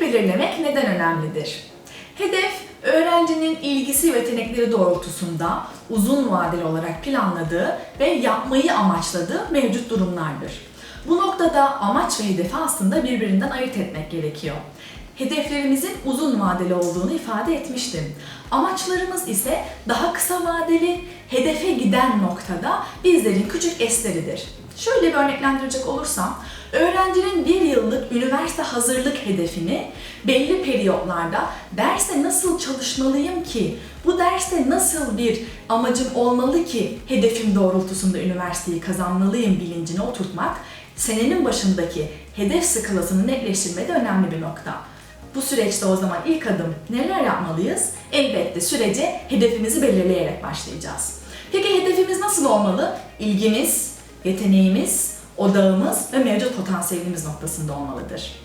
belirlemek neden önemlidir? Hedef, öğrencinin ilgisi ve yetenekleri doğrultusunda uzun vadeli olarak planladığı ve yapmayı amaçladığı mevcut durumlardır. Bu noktada amaç ve hedefi aslında birbirinden ayırt etmek gerekiyor. Hedeflerimizin uzun vadeli olduğunu ifade etmiştim. Amaçlarımız ise daha kısa vadeli, hedefe giden noktada bizlerin küçük esleridir. Şöyle bir örneklendirecek olursam, öğrencinin bir yıllık üniversite hazırlık hedefini belli periyotlarda derste nasıl çalışmalıyım ki, bu derste nasıl bir amacım olmalı ki hedefim doğrultusunda üniversiteyi kazanmalıyım bilincine oturtmak, senenin başındaki hedef skalasını netleştirmede önemli bir nokta. Bu süreçte o zaman ilk adım neler yapmalıyız? Elbette sürece hedefimizi belirleyerek başlayacağız. Peki hedefimiz nasıl olmalı? İlgimiz, yeteneğimiz, odağımız ve mevcut potansiyelimiz noktasında olmalıdır.